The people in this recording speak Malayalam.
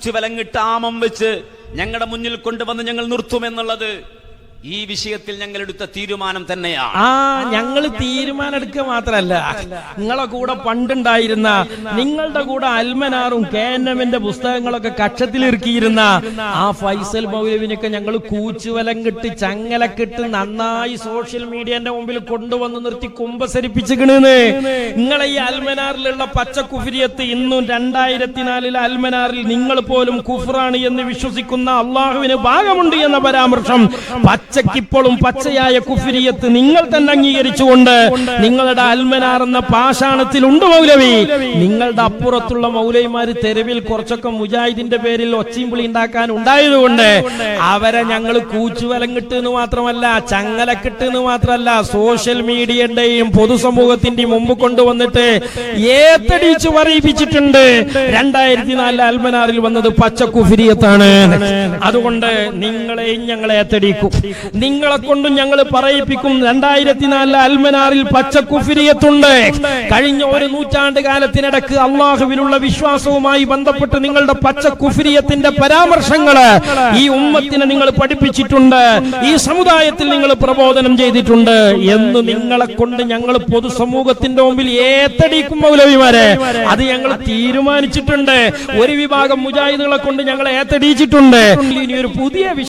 കൂച്ചുവലങ്ങിട്ട് ആമം വെച്ച് ഞങ്ങളുടെ മുന്നിൽ കൊണ്ടുവന്ന് ഞങ്ങൾ നിർത്തുമെന്നുള്ളത്. ഈ വിഷയത്തിൽ ഞങ്ങൾ എടുത്ത തീരുമാനം തന്നെയാണ്. ആ ഞങ്ങൾ തീരുമാനം എടുക്കുക മാത്രമല്ല. നിങ്ങളെ കൂടെ പണ്ടുണ്ടായിരുന്ന നിങ്ങളുടെ കൂടെ അൽമനാറും കെ എൻ എമ്മിന്റെ പുസ്തകങ്ങളൊക്കെ കക്ഷത്തിലിറക്കിയിരുന്ന ആ ഫൈസൽ മൗലവിനൊക്കെ ഞങ്ങൾ കൂച്ചുവലം കിട്ടി ചങ്ങലക്കിട്ട് നന്നായി സോഷ്യൽ മീഡിയന്റെ മുമ്പിൽ കൊണ്ടുവന്ന് നിർത്തി കുമ്പസരിപ്പിച്ചിക്കണെന്ന്. നിങ്ങളെ ഈ അൽമനാറിലുള്ള പച്ച കുഫിരിയത്ത് ഇന്നും രണ്ടായിരത്തി നാലിലെ അൽമനാറിൽ നിങ്ങൾ പോലും കുഫറാണ് എന്ന് വിശ്വസിക്കുന്ന അള്ളാഹുവിന് ഭാഗമുണ്ട് എന്ന പരാമർശം പച്ചക്കിപ്പോഴും പച്ചയായ കുഫിരിയത്ത് നിങ്ങൾ തന്നെ അംഗീകരിച്ചുകൊണ്ട് നിങ്ങളുടെ അൽമനാർ എന്ന പാഷാണത്തിലുണ്ട് മൗലവി. നിങ്ങളുടെ അപ്പുറത്തുള്ള മൗലവിമാര് തെരുവിൽ കുറച്ചൊക്കെ മുജാഹിദിന്റെ പേരിൽ ഒച്ചയും പുളി ഉണ്ടാക്കാൻ ഉണ്ടായതുകൊണ്ട് അവരെ ഞങ്ങൾ കൂച്ചുവലം എന്ന് മാത്രമല്ല ചങ്ങല എന്ന് മാത്രമല്ല സോഷ്യൽ മീഡിയയുടെയും പൊതുസമൂഹത്തിന്റെയും മുമ്പ് കൊണ്ടുവന്നിട്ട് ഏത്തടിച്ചു പറയിപ്പിച്ചിട്ടുണ്ട്. രണ്ടായിരത്തി നാല് അൽമനാറിൽ വന്നത് പച്ച കുഫിരിയത്താണ് അതുകൊണ്ട് നിങ്ങളെയും ഞങ്ങളെ ഏത്തടിക്കും. നിങ്ങളെ കൊണ്ട് ഞങ്ങൾ പറയിപ്പിക്കും. രണ്ടായിരത്തി നാലിലെ അൽമനാറിൽ പച്ചക്കുഫിരിയത്തുണ്ട്. കഴിഞ്ഞ ഒരു നൂറ്റാണ്ട് കാലത്തിനിടക്ക് അള്ളാഹുവിനുള്ള വിശ്വാസവുമായി ബന്ധപ്പെട്ട് നിങ്ങളുടെ പച്ചക്കുഫിരിയത്തിന്റെ പരാമർശങ്ങൾ ഈ ഉമ്മത്തിനെ നിങ്ങൾ പഠിപ്പിച്ചിട്ടുണ്ട്. ഈ സമുദായത്തിൽ നിങ്ങൾ പ്രബോധനം ചെയ്തിട്ടുണ്ട് എന്ന് നിങ്ങളെ കൊണ്ട് ഞങ്ങൾ പൊതുസമൂഹത്തിന്റെ മുമ്പിൽ ഏത്തടിക്കും മൗലവിമാരെ. അത് ഞങ്ങൾ തീരുമാനിച്ചിട്ടുണ്ട്. ഒരു വിഭാഗം മുജാഹിദുകളെ കൊണ്ട് ഞങ്ങൾ ഏത്തടിയിച്ചിട്ടുണ്ട് ഇനി ഒരു പുതിയ